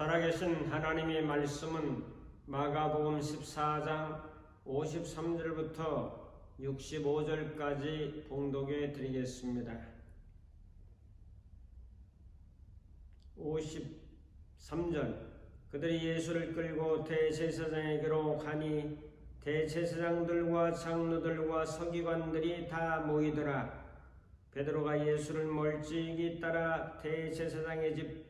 살아계신 하나님의 말씀은 마가복음 14장 53절부터 65절까지 봉독해 드리겠습니다. 53절 그들이 예수를 끌고 대제사장에게로 가니 대제사장들과 장로들과 서기관들이 다 모이더라. 베드로가 예수를 멀찍이 따라 대제사장의 집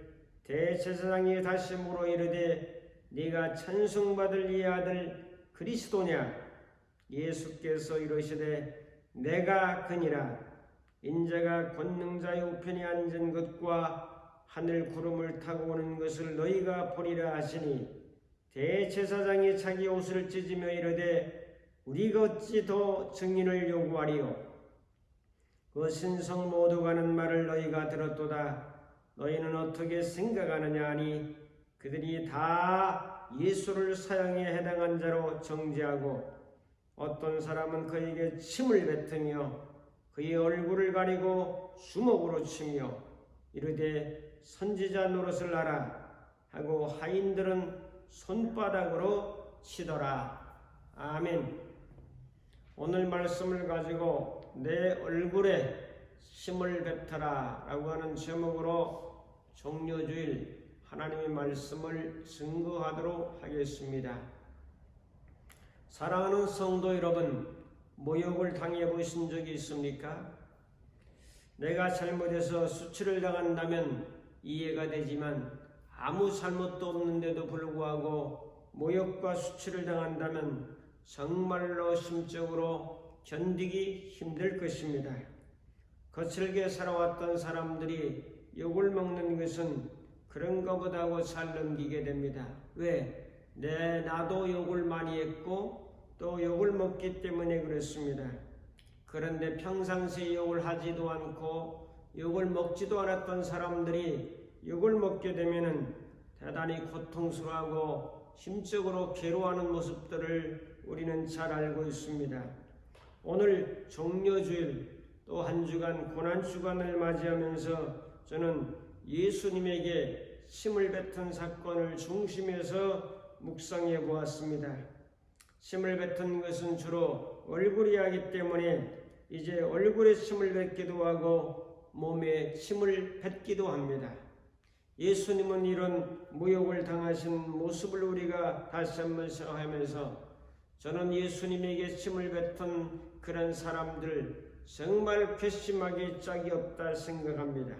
대제사장이 다시 물어 이르되 네가 찬송받을 이 아들 그리스도냐? 예수께서 이르시되 내가 그니라. 인자가 권능자의 우편에 앉은 것과 하늘 구름을 타고 오는 것을 너희가 보리라 하시니 대제사장이 자기 옷을 찢으며 이르되 우리가 어찌 더 증인을 요구하리요? 그 신성 모두 가는 말을 너희가 들었도다 너희는 어떻게 생각하느냐 하니 그들이 다 예수를 사형에 해당한 자로 정죄하고 어떤 사람은 그에게 침을 뱉으며 그의 얼굴을 가리고 주먹으로 치며 이르되 선지자 노릇을 하라 하고 하인들은 손바닥으로 치더라. 아멘. 오늘 말씀을 가지고 내 얼굴에 힘을 뱉어라 라고 하는 제목으로 종료주일 하나님의 말씀을 증거하도록 하겠습니다. 사랑하는 성도 여러분, 모욕을 당해 보신 적이 있습니까? 내가 잘못해서 수치를 당한다면 이해가 되지만 아무 잘못도 없는데도 불구하고 모욕과 수치를 당한다면 정말로 심적으로 견디기 힘들 것입니다. 거칠게 살아왔던 사람들이 욕을 먹는 것은 그런 것보다 하고 잘 넘기게 됩니다. 왜? 네, 나도 욕을 많이 했고 또 욕을 먹기 때문에 그렇습니다. 그런데 평상시에 욕을 하지도 않고 욕을 먹지도 않았던 사람들이 욕을 먹게 되면은 대단히 고통스러워하고 심적으로 괴로워하는 모습들을 우리는 잘 알고 있습니다. 오늘 종료주일 또 한 주간 고난 주간을 맞이하면서 저는 예수님에게 힘을 뱉은 사건을 중심에서 묵상해 보았습니다. 힘을 뱉은 것은 주로 얼굴이 하기 때문에 이제 얼굴에 침을 뱉기도 하고 몸에 침을 뱉기도 합니다. 예수님은 이런 모욕을 당하신 모습을 우리가 다시 한번 생각하면서 저는 예수님에게 침을 뱉은 그런 사람들 정말 괘씸하게 짝이 없다 생각합니다.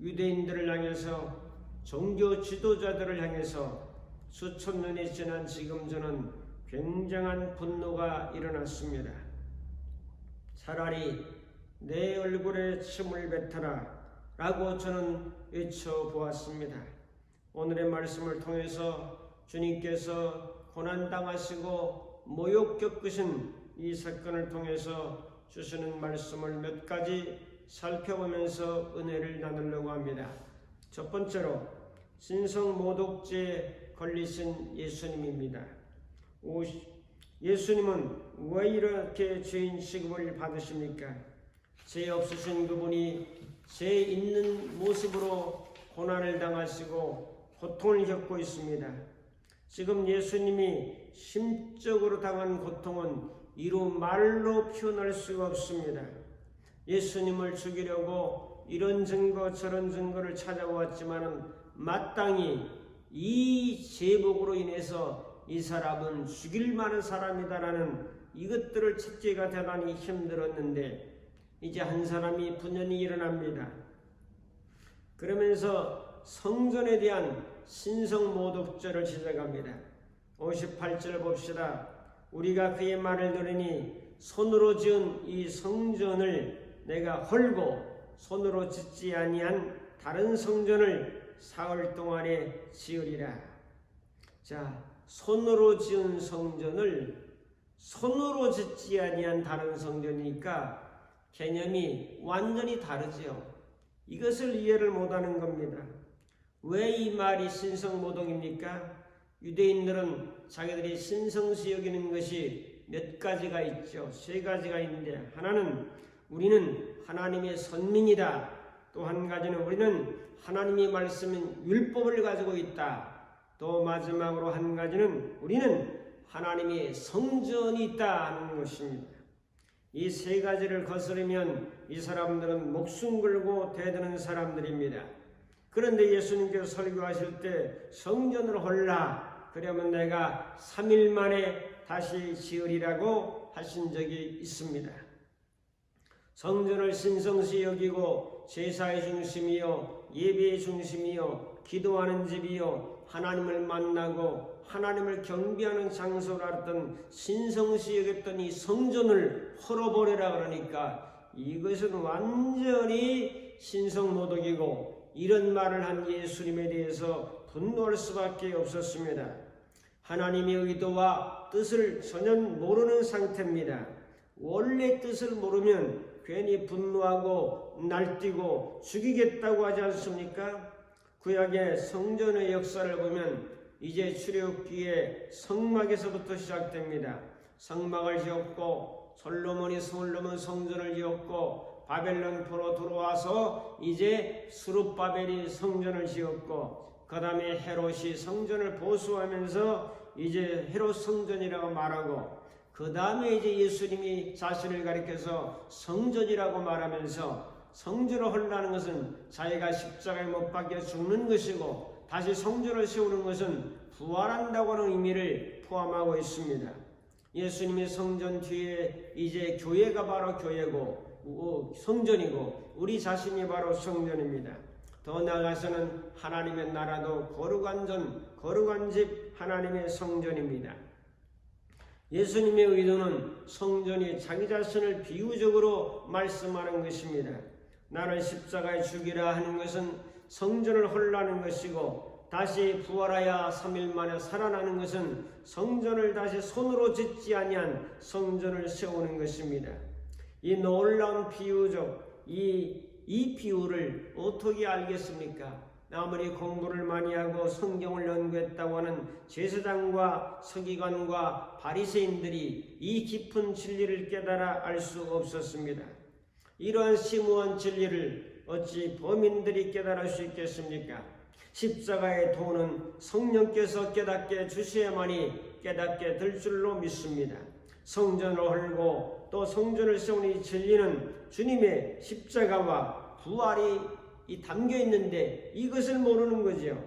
유대인들을 향해서 종교 지도자들을 향해서 수천 년이 지난 지금 저는 굉장한 분노가 일어났습니다. 차라리 내 얼굴에 침을 뱉어라 라고 저는 외쳐보았습니다. 오늘의 말씀을 통해서 주님께서 고난당하시고 모욕 겪으신 이 사건을 통해서 주시는 말씀을 몇 가지 살펴보면서 은혜를 나누려고 합니다. 첫 번째로 신성 모독죄에 걸리신 예수님입니다. 예수님은 왜 이렇게 죄인 취급을 받으십니까? 죄 없으신 그분이 죄 있는 모습으로 고난을 당하시고 고통을 겪고 있습니다. 지금 예수님이 심적으로 당한 고통은 이루 말로 표현할 수가 없습니다. 예수님을 죽이려고 이런 증거 저런 증거를 찾아왔지만은 마땅히 이 제복으로 인해서 이 사람은 죽일 만한 사람이다라는 이것들을 찾기가 대단히 힘들었는데 이제 한 사람이 분연히 일어납니다. 그러면서 성전에 대한 신성 모독죄를 지적합니다. 58절 봅시다. 우리가 그의 말을 들으니 손으로 지은 이 성전을 내가 헐고 손으로 짓지 아니한 다른 성전을 사흘 동안에 지으리라. 자, 손으로 지은 성전을 손으로 짓지 아니한 다른 성전이니까 개념이 완전히 다르지요. 이것을 이해를 못하는 겁니다. 왜 이 말이 신성모독입니까? 유대인들은 자기들이 신성시 여기는 것이 몇 가지가 있죠. 세 가지가 있는데 하나는 우리는 하나님의 선민이다. 또 한 가지는 우리는 하나님이 말씀인 율법을 가지고 있다. 또 마지막으로 한 가지는 우리는 하나님의 성전이 있다 하는 것입니다. 이 세 가지를 거스르면 이 사람들은 목숨 걸고 대드는 사람들입니다. 그런데 예수님께서 설교하실 때 성전을 헐라 그러면 내가 3일 만에 다시 지으리라고 하신 적이 있습니다. 성전을 신성시 여기고 제사의 중심이요 예배의 중심이요 기도하는 집이요 하나님을 만나고 하나님을 경배하는 장소라 했던 신성시 여겼던 이 성전을 헐어버리라 그러니까 이것은 완전히 신성모독이고 이런 말을 한 예수님에 대해서 분노할 수밖에 없었습니다. 하나님의 의도와 뜻을 전혀 모르는 상태입니다. 원래 뜻을 모르면 괜히 분노하고 날뛰고 죽이겠다고 하지 않습니까? 구약의 성전의 역사를 보면 이제 출애굽기에 성막에서부터 시작됩니다. 성막을 지었고 솔로몬이 솔로몬 성전을 지었고 바벨론 포로 들어와서 이제 수룹바벨이 성전을 지었고 그 다음에 헤롯이 성전을 보수하면서 이제 헤롯 성전이라고 말하고 그 다음에 이제 예수님이 자신을 가리켜서 성전이라고 말하면서 성전을 헐라는 것은 자기가 십자가에 못 박혀 죽는 것이고 다시 성전을 세우는 것은 부활한다고 하는 의미를 포함하고 있습니다. 예수님의 성전 뒤에 이제 교회가 바로 교회고 성전이고 우리 자신이 바로 성전입니다. 더 나아가서는 하나님의 나라도 거룩한 전, 거룩한 집 하나님의 성전입니다. 예수님의 의도는 성전이 자기 자신을 비유적으로 말씀하는 것입니다. 나를 십자가에 죽이라 하는 것은 성전을 헐라는 것이고 다시 부활하여 3일 만에 살아나는 것은 성전을 다시 손으로 짓지 아니한 성전을 세우는 것입니다. 이 놀라운 비유적 이, 이 비유를 어떻게 알겠습니까? 아무리 공부를 많이 하고 성경을 연구했다고 하는 제사장과 서기관과 바리새인들이 이 깊은 진리를 깨달아 알 수 없었습니다. 이러한 심오한 진리를 어찌 범인들이 깨달을 수 있겠습니까? 십자가의 도는 성령께서 깨닫게 주셔야만이 깨닫게 될 줄로 믿습니다. 성전을 헐고 또 성전을 세우는 이 진리는 주님의 십자가와 부활이 이 담겨 있는데 이것을 모르는 거죠.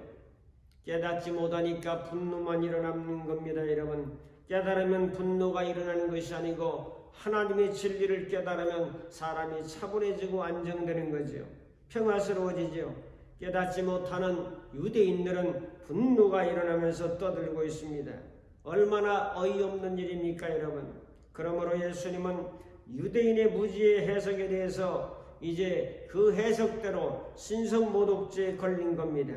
깨닫지 못하니까 분노만 일어나는 겁니다, 여러분. 깨달으면 분노가 일어나는 것이 아니고 하나님의 진리를 깨달으면 사람이 차분해지고 안정되는 거죠. 평화스러워지죠. 깨닫지 못하는 유대인들은 분노가 일어나면서 떠들고 있습니다. 얼마나 어이없는 일입니까, 여러분? 그러므로 예수님은 유대인의 무지의 해석에 대해서 이제 그 해석대로 신성모독죄에 걸린 겁니다.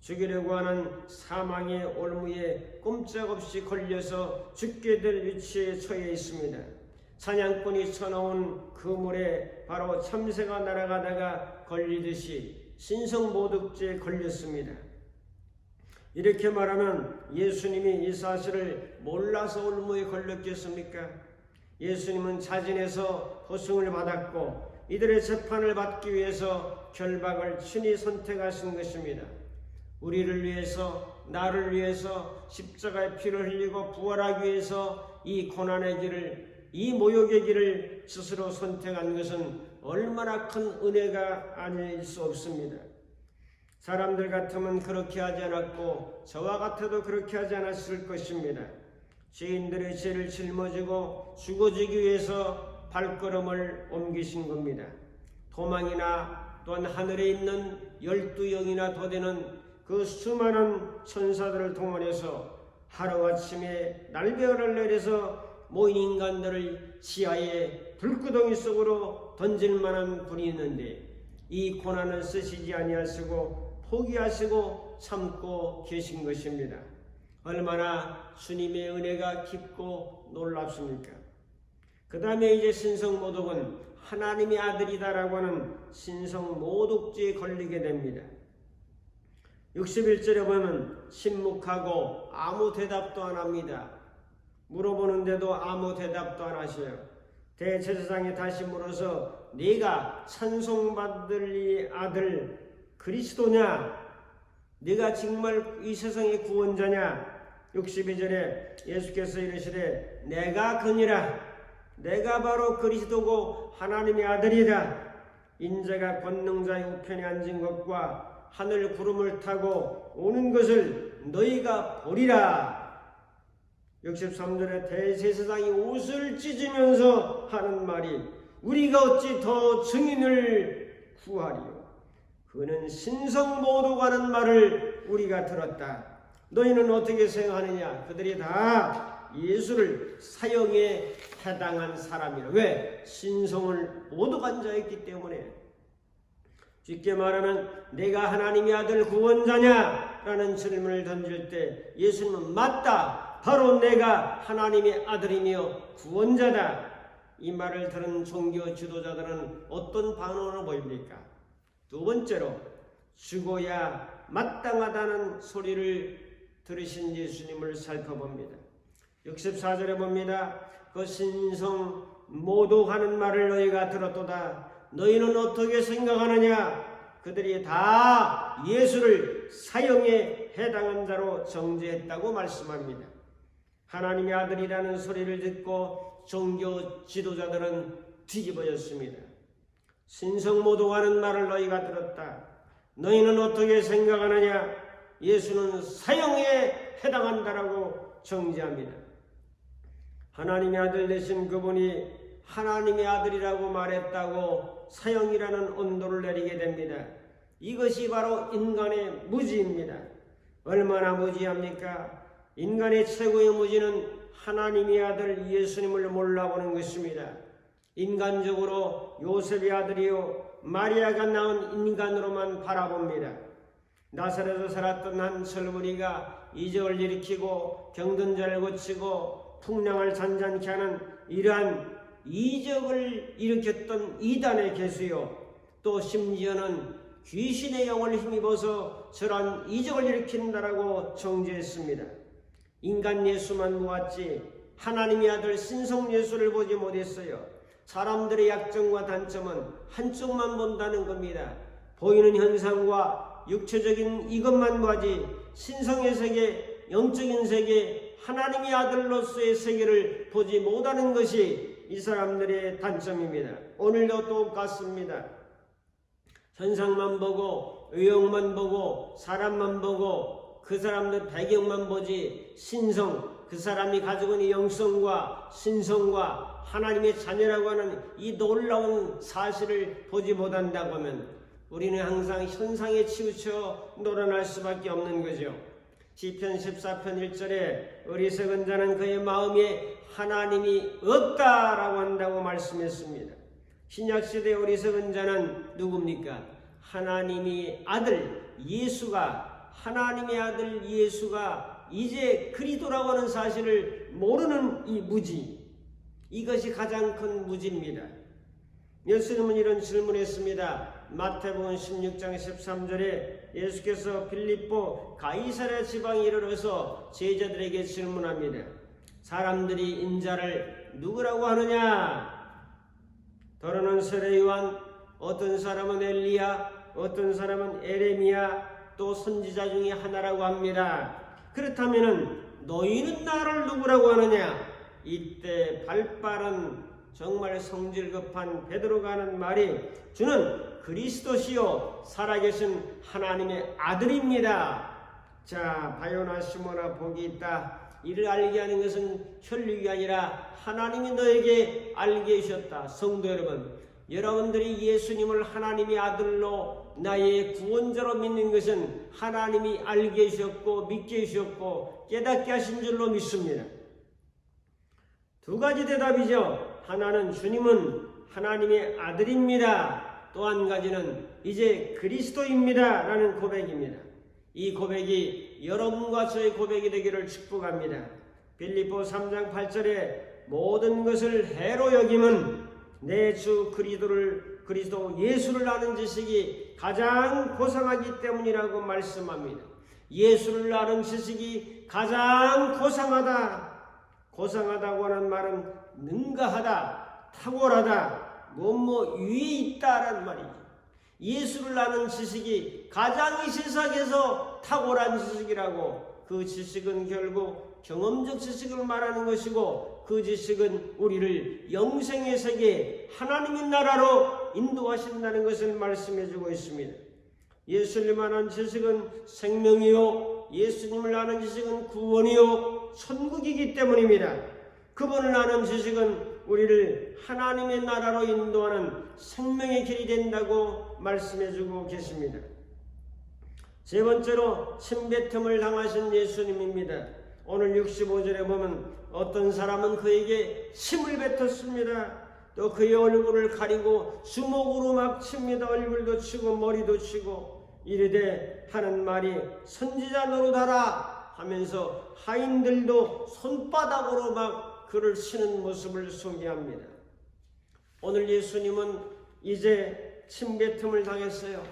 죽이려고 하는 사망의 올무에 꼼짝없이 걸려서 죽게 될 위치에 처해 있습니다. 사냥꾼이 쳐놓은 그물에 바로 참새가 날아가다가 걸리듯이 신성모독죄에 걸렸습니다. 이렇게 말하면 예수님이 이 사실을 몰라서 올무에 걸렸겠습니까? 예수님은 자진해서 호승을 받았고 이들의 재판을 받기 위해서 결박을 친히 선택하신 것입니다. 우리를 위해서 나를 위해서 십자가의 피를 흘리고 부활하기 위해서 이 고난의 길을 이 모욕의 길을 스스로 선택한 것은 얼마나 큰 은혜가 아닐 수 없습니다. 사람들 같으면 그렇게 하지 않았고 저와 같아도 그렇게 하지 않았을 것입니다. 죄인들의 죄를 짊어지고 죽어지기 위해서 발걸음을 옮기신 겁니다. 도망이나 또한 하늘에 있는 열두 영이나 더 되는 그 수많은 천사들을 동원해서 하루아침에 날벼를 내려서 모인 인간들을 지하의 불구덩이 속으로 던질 만한 분이 있는데 이 고난을 쓰시지 아니하시고 포기하시고 참고 계신 것입니다. 얼마나 주님의 은혜가 깊고 놀랍습니까? 그 다음에 이제 신성모독은 하나님의 아들이다라고 하는 신성모독죄에 걸리게 됩니다. 61절에 보면 침묵하고 아무 대답도 안 합니다. 물어보는데도 아무 대답도 안 하셔요. 대제사장이 다시 물어서 네가 찬송받을 이 아들 그리스도냐? 네가 정말 이 세상의 구원자냐? 62절에 예수께서 이르시되 내가 그니라 내가 바로 그리스도고 하나님의 아들이다. 인자가 권능자의 우편에 앉은 것과 하늘 구름을 타고 오는 것을 너희가 보리라. 63절에 대제사장이 옷을 찢으면서 하는 말이 우리가 어찌 더 증인을 구하리요. 그는 신성모독하는 말을 우리가 들었다. 너희는 어떻게 생각하느냐? 그들이 다 예수를 사형에 해당한 사람이라. 왜? 신성을 모독한 자였기 때문에. 쉽게 말하면 내가 하나님의 아들 구원자냐? 라는 질문을 던질 때 예수님은 맞다. 바로 내가 하나님의 아들이며 구원자다. 이 말을 들은 종교 지도자들은 어떤 반응을 보입니까? 두 번째로 죽어야 마땅하다는 소리를 들으신 예수님을 살펴봅니다. 64절에 봅니다. 그 신성 모독하는 말을 너희가 들었도다. 너희는 어떻게 생각하느냐? 그들이 다 예수를 사형에 해당한 자로 정죄했다고 말씀합니다. 하나님의 아들이라는 소리를 듣고 종교 지도자들은 뒤집어졌습니다. 신성모독하는 말을 너희가 들었다. 너희는 어떻게 생각하느냐? 예수는 사형에 해당한다라고 정죄합니다. 하나님의 아들 되신 그분이 하나님의 아들이라고 말했다고 사형이라는 온도를 내리게 됩니다. 이것이 바로 인간의 무지입니다. 얼마나 무지합니까? 인간의 최고의 무지는 하나님의 아들 예수님을 몰라보는 것입니다. 인간적으로 요셉의 아들이요 마리아가 낳은 인간으로만 바라봅니다. 나사렛에 살았던 한 젊은이가 이적을 일으키고 경든자를 고치고 풍랑을 잔잔케 하는 이러한 이적을 일으켰던 이단의 개수요 또 심지어는 귀신의 영을 힘입어서 저런 이적을 일으킨다라고 정죄했습니다. 인간 예수만 모았지 하나님의 아들 신성 예수를 보지 못했어요. 사람들의 약점과 단점은 한쪽만 본다는 겁니다. 보이는 현상과 육체적인 이것만 보지 신성의 세계, 영적인 세계, 하나님의 아들로서의 세계를 보지 못하는 것이 이 사람들의 단점입니다. 오늘도 똑같습니다. 현상만 보고 의욕만 보고 사람만 보고 그 사람들 배경만 보지 신성 그 사람이 가지고 있는 영성과 신성과 하나님의 자녀라고 하는 이 놀라운 사실을 보지 못한다고 하면 우리는 항상 현상에 치우쳐 놀아날 수밖에 없는 거죠. 시편 14편 1절에 어리석은 자는 그의 마음에 하나님이 없다라고 한다고 말씀했습니다. 신약시대 어리석은 자는 누굽니까? 하나님이 아들 예수가 하나님의 아들 예수가 이제 그리도라고 하는 사실을 모르는 이 무지 이것이 가장 큰 무지입니다. 예수님은 이런 질문했습니다. 마태복음 16장 13절에 예수께서 빌립보 가이사랴 지방에 이르러서 제자들에게 질문합니다. 사람들이 인자를 누구라고 하느냐? 더러는 세례 요한, 어떤 사람은 엘리야, 어떤 사람은 에레미야, 또 선지자 중에 하나라고 합니다. 그렇다면은 너희는 나를 누구라고 하느냐? 이때 발빠른 정말 성질 급한 베드로가 하는 말이 주는 그리스도시요 살아계신 하나님의 아들입니다. 자, 바요나 시모나 복이 있다. 이를 알게 하는 것은 혈육이 아니라 하나님이 너에게 알게 해주셨다. 성도 여러분, 여러분들이 예수님을 하나님의 아들로 나의 구원자로 믿는 것은 하나님이 알게 해주셨고 믿게 해주셨고 깨닫게 하신 줄로 믿습니다. 두 가지 대답이죠. 하나는 주님은 하나님의 아들입니다. 또 한 가지는 이제 그리스도입니다. 라는 고백입니다. 이 고백이 여러분과 저의 고백이 되기를 축복합니다. 빌립보 3장 8절에 모든 것을 해로 여김은 내 주 그리스도를 그리스도 예수를 아는 지식이 가장 고상하기 때문이라고 말씀합니다. 예수를 아는 지식이 가장 고상하다. 고상하다고 하는 말은 능가하다, 탁월하다, 뭐뭐 위에 있다라는 말이죠. 예수를 아는 지식이 가장 이 세상에서 탁월한 지식이라고 그 지식은 결국 경험적 지식을 말하는 것이고 그 지식은 우리를 영생의 세계 하나님의 나라로 인도하신다는 것을 말씀해 주고 있습니다. 예수님 아는 지식은 생명이요 예수님을 아는 지식은 구원이요 천국이기 때문입니다. 그분을 아는 지식은 우리를 하나님의 나라로 인도하는 생명의 길이 된다고 말씀해 주고 계십니다. 세 번째로 침뱉음을 당하신 예수님입니다. 오늘 65절에 보면 어떤 사람은 그에게 침을 뱉었습니다. 또 그의 얼굴을 가리고 주먹으로 막 칩니다. 얼굴도 치고 머리도 치고 이르되 하는 말이 선지자 노릇하라 하면서 하인들도 손바닥으로 막 그를 치는 모습을 소개합니다. 오늘 예수님은 이제 침뱉음을 당했어요.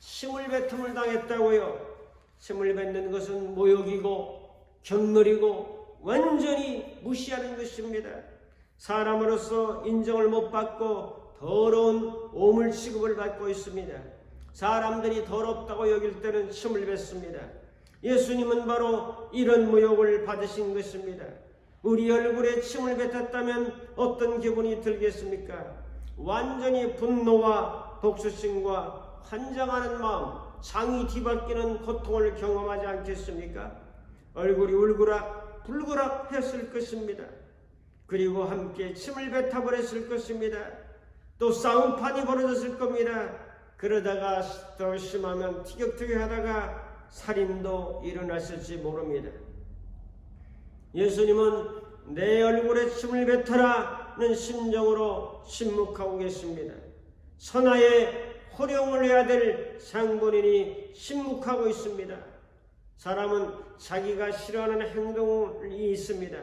침을 뱉음을 당했다고요. 침을 뱉는 것은 모욕이고 경멸이고 완전히 무시하는 것입니다. 사람으로서 인정을 못 받고 더러운 오물 취급을 받고 있습니다. 사람들이 더럽다고 여길 때는 침을 뱉습니다. 예수님은 바로 이런 모욕을 받으신 것입니다. 우리 얼굴에 침을 뱉었다면 어떤 기분이 들겠습니까? 완전히 분노와 복수심과 환장하는 마음, 장이 뒤바뀌는 고통을 경험하지 않겠습니까? 얼굴이 울그락 불그락 했을 것입니다. 그리고 함께 침을 뱉어버렸을 것입니다. 또 싸움판이 벌어졌을 겁니다. 그러다가 더 심하면 티격태격 하다가 살인도 일어났을지 모릅니다. 예수님은 내 얼굴에 침을 뱉어라는 심정으로 침묵하고 계십니다. 선하에 호령을 해야 될 상본인이 침묵하고 있습니다. 사람은 자기가 싫어하는 행동이 있습니다.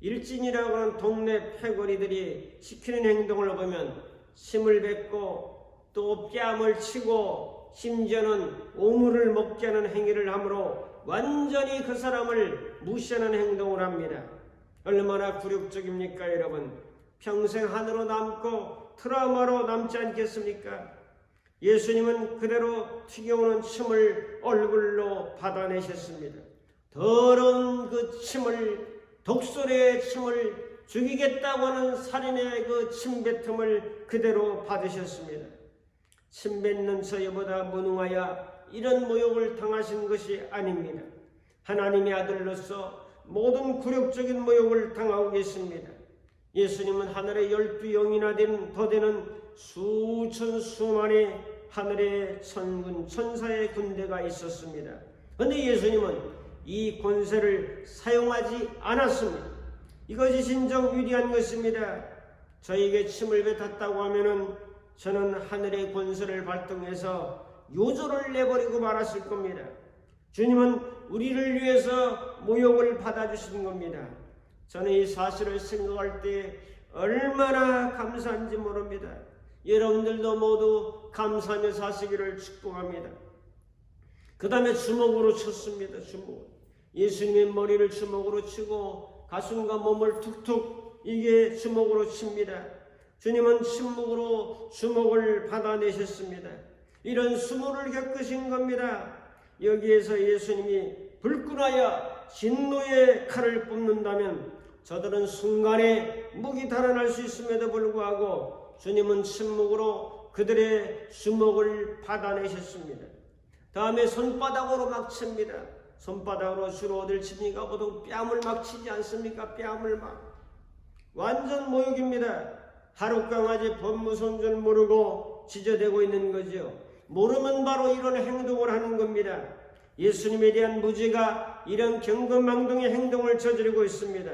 일진이라고 하는 동네 패거리들이 시키는 행동을 보면 침을 뱉고 또 뺨을 치고 심지어는 오물을 먹게 하는 행위를 함으로 완전히 그 사람을 무시하는 행동을 합니다. 얼마나 굴욕적입니까, 여러분? 평생 하늘로 남고 트라우마로 남지 않겠습니까? 예수님은 그대로 튀겨오는 침을 얼굴로 받아내셨습니다. 더러운 그 침을 독소리의 침을 죽이겠다고 하는 살인의 그 침뱉음을 그대로 받으셨습니다. 침뱉는 저희보다 무능하여 이런 모욕을 당하신 것이 아닙니다. 하나님의 아들로서 모든 굴욕적인 모욕을 당하고 계십니다. 예수님은 하늘에 열두 영이나 된 더 되는 수천 수만의 하늘의 천군 천사의 군대가 있었습니다. 그런데 예수님은 이 권세를 사용하지 않았습니다. 이것이 진정 위대한 것입니다. 저에게 침을 뱉었다고 하면은 저는 하늘의 권세를 발동해서 요조를 내버리고 말았을 겁니다. 주님은 우리를 위해서 모욕을 받아주시는 겁니다. 저는 이 사실을 생각할 때 얼마나 감사한지 모릅니다. 여러분들도 모두 감사하며 사시기를 축복합니다. 그 다음에 주먹으로 쳤습니다. 주먹. 예수님의 머리를 주먹으로 치고 가슴과 몸을 툭툭 이게 주먹으로 칩니다. 주님은 침묵으로 주먹을 받아내셨습니다. 이런 수모를 겪으신 겁니다. 여기에서 예수님이 불끈하여 진노의 칼을 뽑는다면 저들은 순간에 목이 달아날 수 있음에도 불구하고 주님은 침묵으로 그들의 주먹을 받아내셨습니다. 다음에 손바닥으로 막 칩니다. 손바닥으로 주로 어딜 칩니까? 보통 뺨을 막 치지 않습니까? 뺨을 막. 완전 모욕입니다. 하루 강아지 법무선 줄 모르고 지저대고 있는 거죠. 모르면 바로 이런 행동을 하는 겁니다. 예수님에 대한 무지가 이런 경건망동의 행동을 저지르고 있습니다.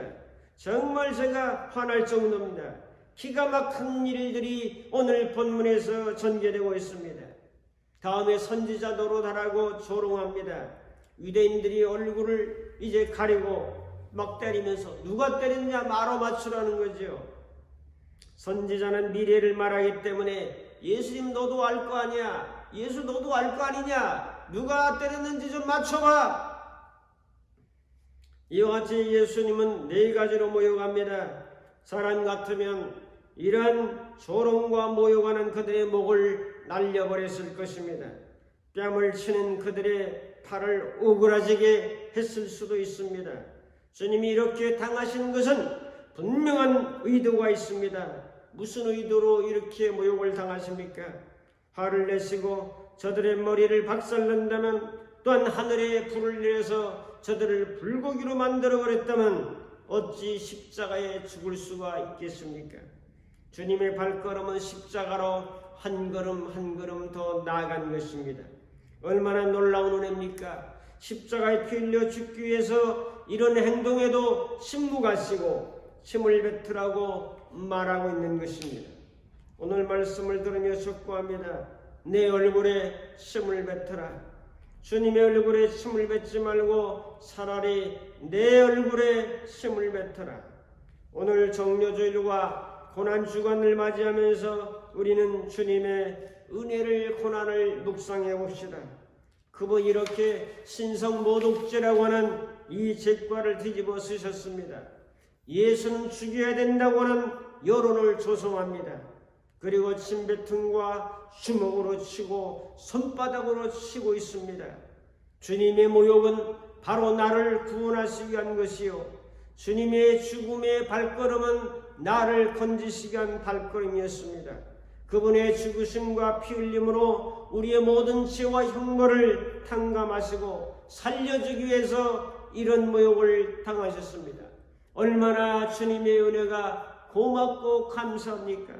정말 제가 화날 정도입니다. 기가 막힌 일들이 오늘 본문에서 전개되고 있습니다. 다음에 선지자 노릇하라고 조롱합니다. 유대인들이 얼굴을 이제 가리고 막 때리면서 누가 때렸냐 말어 맞추라는 거죠. 선지자는 미래를 말하기 때문에 예수님 너도 알 거 아니야. 예수 너도 알 거 아니냐. 누가 때렸는지 좀 맞춰봐. 이와 같이 예수님은 네 가지로 모욕합니다. 사람 같으면 이러한 조롱과 모욕하는 그들의 목을 날려버렸을 것입니다. 뺨을 치는 그들의 팔을 오그라지게 했을 수도 있습니다. 주님이 이렇게 당하신 것은 분명한 의도가 있습니다. 무슨 의도로 이렇게 모욕을 당하십니까? 화를 내시고 저들의 머리를 박살낸다면 또한 하늘에 불을 내려서 저들을 불고기로 만들어 버렸다면 어찌 십자가에 죽을 수가 있겠습니까? 주님의 발걸음은 십자가로 한 걸음 한 걸음 더 나아간 것입니다. 얼마나 놀라운 은혜입니까? 십자가에 피 흘려 죽기 위해서 이런 행동에도 침묵하시고 침을 뱉으라고 말하고 있는 것입니다. 오늘 말씀을 들으며 축구합니다. 내 얼굴에 침을 뱉어라. 주님의 얼굴에 침을 뱉지 말고 차라리 내 얼굴에 침을 뱉어라. 오늘 정료주일과 고난 주간을 맞이하면서 우리는 주님의 은혜를 고난을 묵상해 봅시다. 그분 이렇게 신성 모독죄라고 하는 이 죄과를 뒤집어 쓰셨습니다. 예수는 죽여야 된다고 하는 여론을 조성합니다. 그리고 침뱉음과 주먹으로 치고 손바닥으로 치고 있습니다. 주님의 모욕은 바로 나를 구원하시기 위한 것이요. 주님의 죽음의 발걸음은 나를 건지시기 위한 발걸음이었습니다. 그분의 죽으심과 피 흘림으로 우리의 모든 죄와 형벌을 탕감하시고 살려주기 위해서 이런 모욕을 당하셨습니다. 얼마나 주님의 은혜가 고맙고 감사합니까?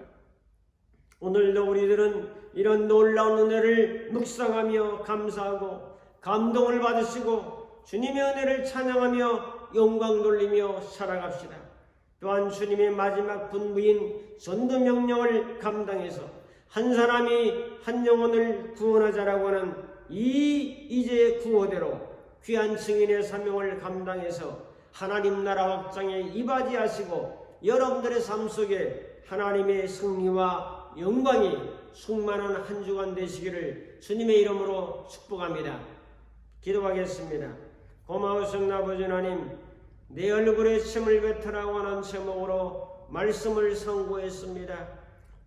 오늘도 우리들은 이런 놀라운 은혜를 묵상하며 감사하고 감동을 받으시고 주님의 은혜를 찬양하며 영광 돌리며 살아갑시다. 또한 주님의 마지막 분부인 전도 명령을 감당해서 한 사람이 한 영혼을 구원하자라고 하는 이 이제 구호대로 귀한 증인의 사명을 감당해서 하나님 나라 확장에 이바지하시고 여러분들의 삶 속에 하나님의 승리와 영광이 충만한 한 주간 되시기를 주님의 이름으로 축복합니다. 기도하겠습니다. 고마우신 아버지 하나님, 내 얼굴에 침을 뱉으라고 하는 제목으로 말씀을 선고했습니다.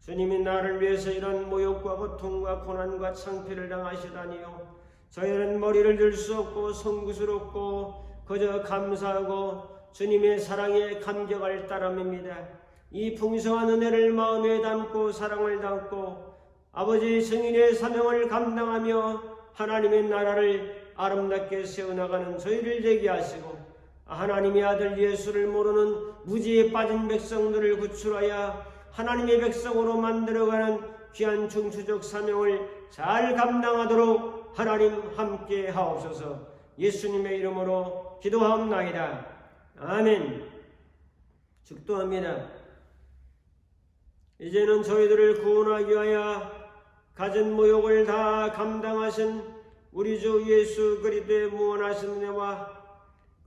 주님이 나를 위해서 이런 모욕과 고통과 고난과 창피를 당하시다니요. 저희는 머리를 들 수 없고 송구스럽고 그저 감사하고 주님의 사랑에 감격할 따름입니다. 이 풍성한 은혜를 마음에 담고 사랑을 담고 아버지 성인의 사명을 감당하며 하나님의 나라를 아름답게 세워나가는 저희를 되게 하시고 하나님의 아들 예수를 모르는 무지에 빠진 백성들을 구출하여 하나님의 백성으로 만들어가는 귀한 중추적 사명을 잘 감당하도록 하나님 함께 하옵소서 예수님의 이름으로 기도하옵나이다. 아멘. 축도합니다. 이제는 저희들을 구원하기 위하여 가진 모욕을 다 감당하신 우리 주 예수 그리스도의 무한하신 은혜와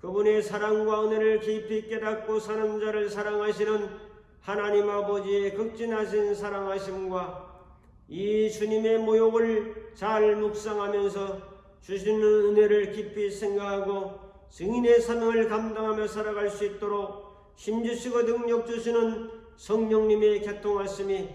그분의 사랑과 은혜를 깊이 깨닫고 사는 자를 사랑하시는 하나님 아버지의 극진하신 사랑하심과 이 주님의 모욕을 잘 묵상하면서 주시는 은혜를 깊이 생각하고 증인의 사명을 감당하며 살아갈 수 있도록 힘주시고 능력 주시는 성령님의 개통하심이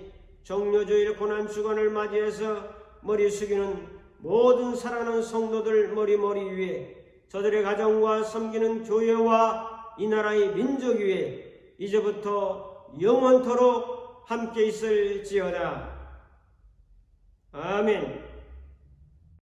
정료주일 고난 주간을 맞이해서 머리 숙이는 모든 사랑하는 성도들 머리머리 위에 저들의 가정과 섬기는 교회와 이 나라의 민족 위에 이제부터 영원토록 함께 있을지어다. 아멘.